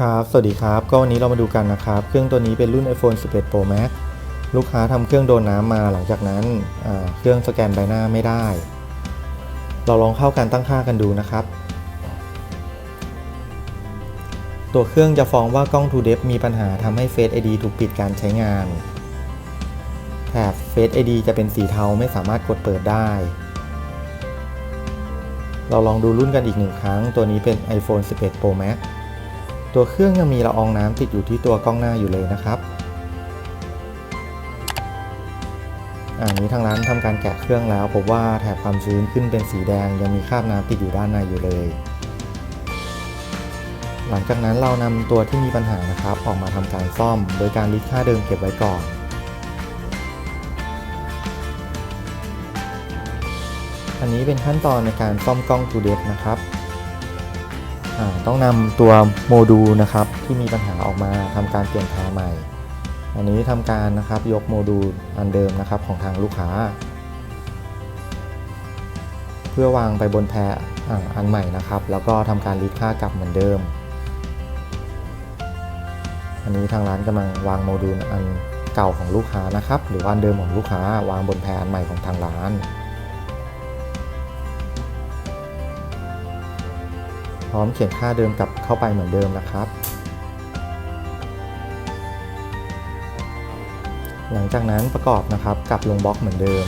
ครับ สวัสดีครับ ก็วันนี้เรามาดูกันนะครับ เครื่องตัวนี้เป็นรุ่น iPhone 11 Pro Max ลูกค้าทำเครื่องโดนน้ำมาหลังจากนั้น เครื่องสแกนใบหน้าไม่ได้ เราลองเข้าการตั้งค่ากันดูนะครับ ตัวเครื่องจะฟ้องว่ากล้อง 2depth มีปัญหาทำให้ Face ID ถูกปิดการใช้งาน แถบ Face ID จะเป็นสีเทาไม่สามารถกดเปิดได้ เราลองดูรุ่นกันอีกหนึ่งครั้ง ตัวนี้เป็น iPhone 11 Pro Max ตัวเครื่องยังมีละอองน้ำติดอยู่ที่ตัวกล้องหน้าอยู่เลยนะครับอันนี้ทางร้านทำการแกะเครื่องแล้วพบว่าแถบความชื้นขึ้นเป็นสีแดงยังมีคราบน้ำติดอยู่ด้านในอยู่เลย หลังจากนั้นเรานำตัวที่มีปัญหานะครับ ออกมาทำการซ่อม โดยการลิสต์ค่าเดิมเก็บไว้ก่อนอันนี้เป็นขั้นตอนในการซ่อมกล้อง2 d e p นะครับ ต้องนำตัวโมดูลนะครับที่มีปัญหาออกมาทำการเปลี่ยนแพรใหม่ อันนี้ทำการนะครับยกโมดูลอันเดิมนะครับของทางลูกค้า เพื่อวางไปบนแพรอ,อันใหม่นะครับ แล้วก็ทำการลิดค่ากลับเหมือนเดิม อันนี้ทางร้านกำลังวางโมดูลอันเก่าของลูกค้านะครับ หรือว่าอันเดิมของลูกค้าวางบนแพรอันใหม่ของทางร้าน ร้อมเขียนค่าเดิมกลับเข้าไปเหมือนเดิมนะครับ หลังจากนั้นประกอบนะครับกลับลงบล็อกเหมือนเดิม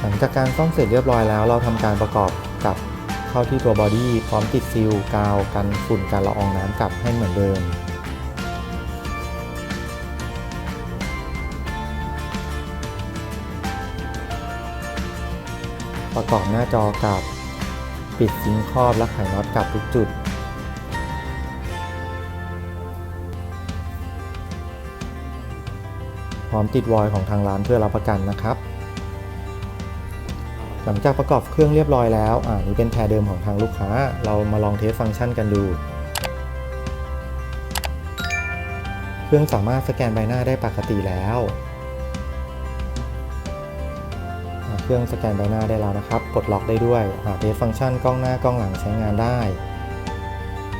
หลังจากการซ่อมเสร็จเรียบร้อยแล้ว เราทำการประกอบกับเข้าที่ตัวบอดี้พร้อมติดซีลกาวกันฝุ่นการละอองน้ำกลับให้เหมือนเดิม ประกอบหน้าจอกับปิดซิงค์ครอบและไขน็อตกับทุกจุด พร้อมติดวอยล์ของทางร้านเพื่อรับประกันนะครับ หลังจากประกอบเครื่องเรียบร้อยแล้วอ่านี่เป็นแพรเดิมของทางลูกค้า เรามาลองเทสฟังก์ชันกันดูเครื่องสามารถสแกนใบหน้าได้ปกติแล้ว รื่องสแกนใบหน้าได้แล้วนะครับปลดล็อกได้ด้วยอ่าเทสฟังก์ชันกล้องหน้ากล้องหลังใช้งานได้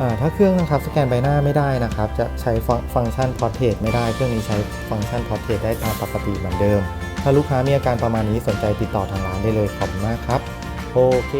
อ่าถ้าเครื่องนะครับสแกนใบหน้าไม่ได้นะครับ จะใช้ฟังฟังก์ชันพอร์เทรตไม่ได้ เครื่องนี้ใช้ฟังก์ชันพอร์เทรตได้ตามปกติเหมือนเดิม ถ้าลูกค้ามีอาการประมาณนี้สนใจติดต่อทางร้านได้เลยขอบคุณมากครับ โอเค